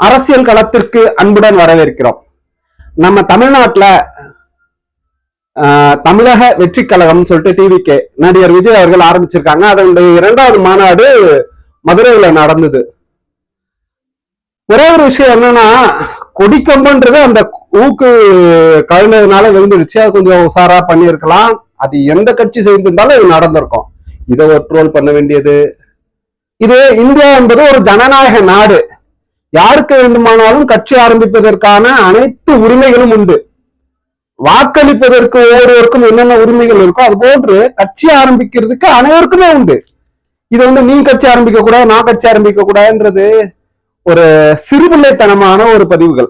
அரசியல் களத்திற்கு அன்புடன் வரவேற்கிறோம். நம்ம தமிழ்நாட்டுல ஆஹ், தமிழக வெற்றி கழகம் சொல்லிட்டு டிவிகே நடிகர் விஜய் அவர்கள் ஆரம்பிச்சிருக்காங்க. அதனுடைய இரண்டாவது மாநாடு மதுரையில் நடந்தது. ஒரே ஒரு விஷயம் என்னன்னா கொடிக்கம்புன்றது அந்த ஊக்கு கழுந்ததுனால விழுந்துடுச்சு அது கொஞ்சம் உஷாரா பண்ணியிருக்கலாம். அது எந்த கட்சி செய்திருந்தாலும் இது நடந்திருக்கும். இதை ஒரு ட்ரோல் பண்ண வேண்டியது. இது இந்தியா என்பது ஒரு ஜனநாயக நாடு. யாருக்கு வேண்டுமானாலும் கட்சி ஆரம்பிப்பதற்கான அனைத்து உரிமைகளும் உண்டு. வாக்களிப்பதற்கு ஒவ்வொருவருக்கும் என்னென்ன உரிமைகள் இருக்கோ அது போன்று கட்சி ஆரம்பிக்கிறதுக்கு அனைவருக்குமே உண்டு. இது வந்து நீ கட்சி ஆரம்பிக்க கூடாது நான் கட்சி ஆரம்பிக்க கூடாதுன்றது ஒரு சிறுபிள்ளைத்தனமான ஒரு பதிவுகள்.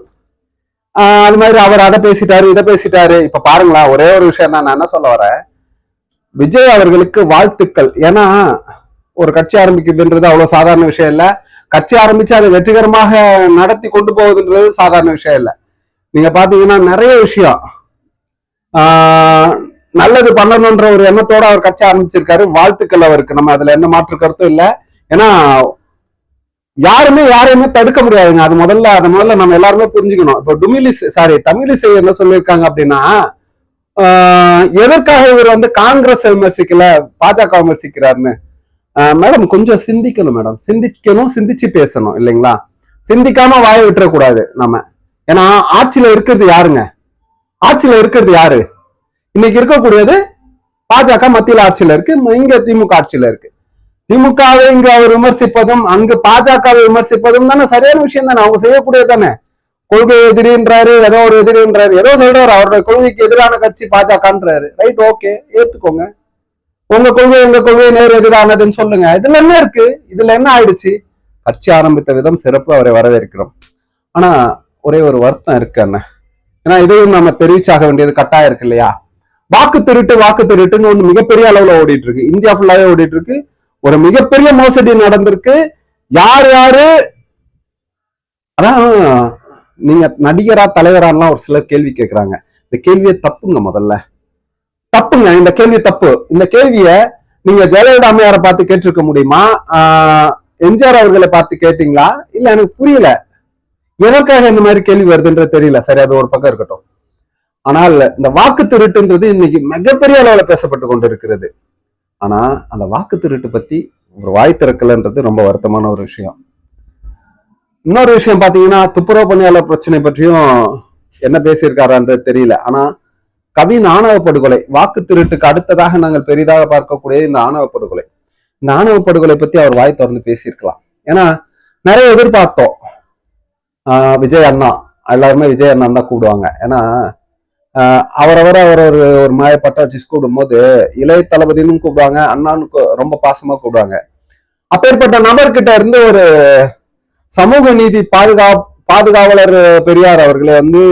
அது மாதிரி அவர் அதை பேசிட்டாரு இதை பேசிட்டாரு. இப்ப பாருங்களா ஒரே ஒரு விஷயம் தான் நான் என்ன சொல்ல வரேன். விஜய் அவர்களுக்கு வாழ்த்துக்கள். ஏன்னா ஒரு கட்சி ஆரம்பிக்கிறதுன்றது அவ்வளவு சாதாரண விஷயம் இல்லை. கட்சி ஆரம்பிச்சு அதை வெற்றிகரமாக நடத்தி கொண்டு போவதுன்றது சாதாரண விஷயம் இல்லை. நீங்க பாத்தீங்கன்னா நிறைய விஷயம். நல்லது பண்ணணும்ன்ற ஒரு எண்ணத்தோட அவர் கட்சி ஆரம்பிச்சிருக்காரு. வாழ்த்துக்கள் அவருக்கு. நம்ம அதுல எந்த மாற்று கருத்தும் இல்லை. ஏன்னா யாருமே யாரையுமே தடுக்க முடியாதுங்க. அது முதல்ல அது முதல்ல நம்ம எல்லாருமே புரிஞ்சுக்கணும். இப்போ டுமிலிஸ் சாரி தமிழிசை என்ன சொல்லியிருக்காங்க அப்படின்னா எதற்காக இவர் வந்து காங்கிரஸ் விமர்சிக்கல பாஜக விமர்சிக்கிறாருன்னு மேடம் கொஞ்சம் சிந்திக்கணும் மேடம் சிந்திக்கணும் சிந்திச்சு பேசணும் இல்லைங்களா? சிந்திக்காம வாய விட்டுறக்கூடாது நம்ம. ஏன்னா ஆட்சியில இருக்கிறது யாருங்க? ஆட்சியில இருக்கிறது யாரு? இன்னைக்கு இருக்கக்கூடியது பாஜக மத்தியில் ஆட்சியில இருக்கு இங்க திமுக ஆட்சியில இருக்கு. திமுகவை இங்க அவர் விமர்சிப்பதும் அங்கு பாஜகவை விமர்சிப்பதும் தானே சரியான விஷயம் தானே. அவங்க செய்யக்கூடியது தானே. கொள்கை எதிரின்றாரு ஏதோ ஒரு எதிரின்றாரு. ஏதோ சொல்றாரு அவருடைய கொள்கைக்கு எதிரான கட்சி பாஜகன்றாரு. Right okay ஏத்துக்கோங்க. உங்க கொள்கை எங்க கொள்கை நேர் எதிரானதுன்னு சொல்லுங்க. இதுல என்ன இருக்கு? இதுல என்ன ஆயிடுச்சு? கட்சி ஆரம்பித்த விதம் சிறப்பு அவரை வரவேற்கிறோம். ஆனா ஒரே ஒரு வருத்தம் இருக்கு அண்ணன் ஏன்னா இதையும் நம்ம தெரிவிச்சாக வேண்டியது கட்டாயம் இருக்கு இல்லையா? வாக்கு திருட்டு வாக்கு திருட்டுன்னு ஒண்ணு மிகப்பெரிய அளவுல ஓடிட்டு இருக்கு இந்தியா ஃபுல்லாவே ஓடிட்டு இருக்கு ஒரு மிகப்பெரிய மோசடி நடந்திருக்கு. யார் யாரு? அதான் நீங்க நடிகரா தலைவரான்லாம் ஒரு சிலர் கேள்வி கேட்கிறாங்க இந்த கேள்வியை தப்புங்க முதல்ல. தப்புங்க. இந்த கேள்வி தப்பு. இந்த கேள்விய நீங்க ஜெயலலிதா அம்மையாரை பார்த்து கேட்டிருக்க முடியுமா? ஆஹ் எம்ஜிஆர் அவர்களை பார்த்து கேட்டீங்களா? இல்ல எனக்கு புரியல. எதற்காக இந்த மாதிரி கேள்வி வருதுன்றது தெரியல. சரி அது ஒரு பக்கம் இருக்கட்டும். ஆனால் இந்த வாக்கு திருட்டுன்றது இன்னைக்கு மிகப்பெரிய அளவுல பேசப்பட்டு கொண்டு இருக்கிறது ஆனா அந்த வாக்கு திருட்டு பத்தி ஒரு வாய் திறக்கலன்றது ரொம்ப வருத்தமான ஒரு விஷயம். இன்னொரு விஷயம் பாத்தீங்கன்னா துப்புரவு பணியாளர் பிரச்சனை பற்றியும் என்ன பேசியிருக்காரான்றது தெரியல. ஆனா கவின் ஆணவ படுகொலை வாக்கு திருட்டுக்கு அடுத்ததாக நாங்கள் பெரிதாக பார்க்கக்கூடிய இந்த ஆணவ படுகொலை. இந்த ஆணவ படுகொலை பத்தி அவர் வாய் திறந்து பேசியிருக்கலாம். ஏன்னா நிறைய எதிர்பார்த்தோம். விஜய் அண்ணா எல்லாருமே விஜய் அண்ணா தான் கூப்பிடுவாங்க. ஏன்னா அவரவரை அவர் ஒரு ஒரு மாய வச்சு கூப்பிடும்போது இளைய தளபதினு கூப்பிடுவாங்க அண்ணான்னு கூ- ரொம்ப பாசமா கூப்பிடுவாங்க. அப்பேற்பட்ட நபர்கிட்ட இருந்து ஒரு சமூக நீதி பாதுகா பாதுகாவலர் பெரியார் அவர்களை வந்து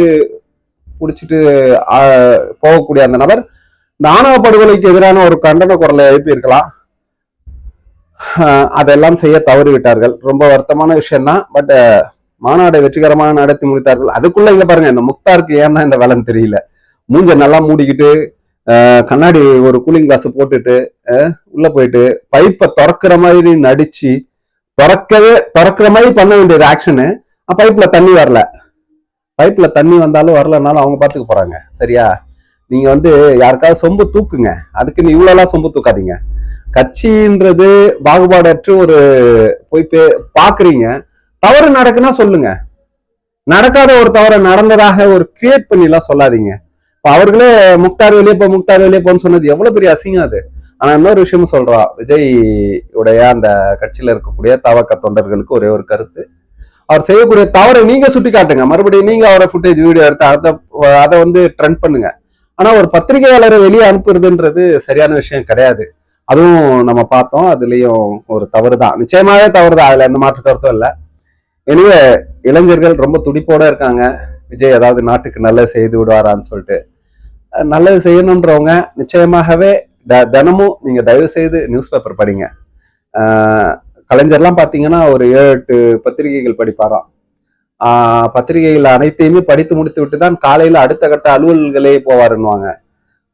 பிடிச்சிட்டு போகக்கூடிய அந்த நபர் இந்த ஆணவ படுகொலைக்கு எதிரான ஒரு கண்டன குரலை எழுப்பியிருக்கலாம். அதெல்லாம் செய்ய தவறிவிட்டார்கள். ரொம்ப வருத்தமான விஷயம்தான். பட் மாநாடை வெற்றிகரமாக நடத்தி முடித்தார்கள். அதுக்குள்ள இங்க பாருங்க இந்த முக்தாருக்கு ஏன்னா இந்த வேலைன்னு தெரியல. மூஞ்ச நல்லா மூடிக்கிட்டு கண்ணாடி ஒரு கூலிங் கிளாஸ் போட்டுட்டு உள்ள போயிட்டு பைப்பை திறக்கிற மாதிரி நடிச்சு திறக்கவே திறக்கிற மாதிரி பண்ண வேண்டியது ஆக்ஷனு. பைப்ல தண்ணி வரல. பைப்பில் தண்ணி வந்தாலும் வரலனாலும் அவங்க பார்த்துக்க போகிறாங்க சரியா? நீங்கள் வந்து யாருக்காவது சொம்பு தூக்குங்க. அதுக்கு நீ இவ்வளோலாம் சொம்பு தூக்காதீங்க. கட்சின்றது பாகுபாடற்று ஒரு போய் பே- பார்க்குறீங்க தவறு நடக்குன்னா சொல்லுங்க. நடக்காத ஒரு தவறு நடந்ததாக ஒரு கிரியேட் பண்ணிலாம் சொல்லாதீங்க. இப்போ அவர்களே முக்தார் வெளியே போ முக்தார் வெளியே போன்னு சொன்னது எவ்வளோ பெரிய அசிங்கம் அது. ஆனால் இன்னொரு விஷயம் சொல்றா. விஜய் உடைய அந்த கட்சியில் இருக்கக்கூடிய தவக்க தொண்டர்களுக்கு ஒரே ஒரு கருத்து. அவர் செய்யக்கூடிய தவறை நீங்க சுட்டி காட்டுங்க மறுபடியும் நீங்க அவரை ஃபுட்டேஜ் வீடியோ எடுத்து அதை அதை வந்து ட்ரெண்ட் பண்ணுங்க. ஆனா ஒரு பத்திரிகையாளரை வெளியே அனுப்புறதுன்றது சரியான விஷயம் கிடையாது. அதுவும் நம்ம பார்த்தோம். அதுலயும் ஒரு தவறு தான். நிச்சயமாவே தவறு தான். அதுல எந்த மாற்று கருத்தும் இல்லை. எனவே இளைஞர்கள் ரொம்ப துடிப்போட இருக்காங்க. விஜய் ஏதாவது நாட்டுக்கு நல்லது செய்து விடுவாரான்னு சொல்லிட்டு. நல்லது செய்யணுன்றவங்க நிச்சயமாகவே த- தினமும் நீங்க தயவு செய்து நியூஸ் பேப்பர் படிங்க கலைஞர்லாம் பார்த்தீங்கன்னா ஒரு ஏழு எட்டு பத்திரிகைகள் படிப்பாராம். பத்திரிகைகள் அனைத்தையுமே படித்து முடித்து விட்டு தான் காலையில் அடுத்த கட்ட அலுவல்களே போவாருன்னுவாங்க.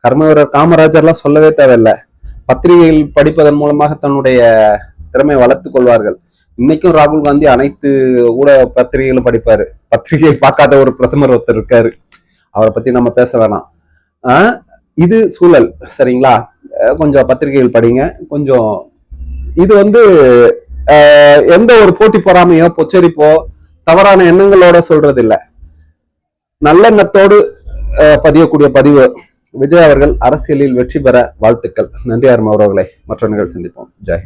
கர்மவீரர் காமராஜர்லாம் சொல்லவே தேவையில்லை. பத்திரிகைகள் படிப்பதன் மூலமாக தன்னுடைய திறமை வளர்த்து கொள்வார்கள். இன்னைக்கும் ராகுல் காந்தி அனைத்து ஊடக பத்திரிகைகளும் படிப்பாரு. பத்திரிகை பார்க்காத ஒரு பிரதமர் ஒருத்தர் இருக்காரு. அவரை பத்தி நம்ம பேச வேணாம். இது சூழல் சரிங்களா? கொஞ்சம் பத்திரிகைகள் படிங்க. கொஞ்சம் இது வந்து எந்த ஒரு போட்டி பொறாமையோ பொச்சரிப்போ தவறான எண்ணங்களோட சொல்றது இல்ல நல்லெண்ணத்தோடு பதியக்கூடிய பதிவு விஜய் அவர்கள் அரசியலில் வெற்றி பெற வாழ்த்துக்கள். நன்றி அருமை அவர்களே மற்ற நிகழ்ச்சி சந்திப்போம். ஜெய்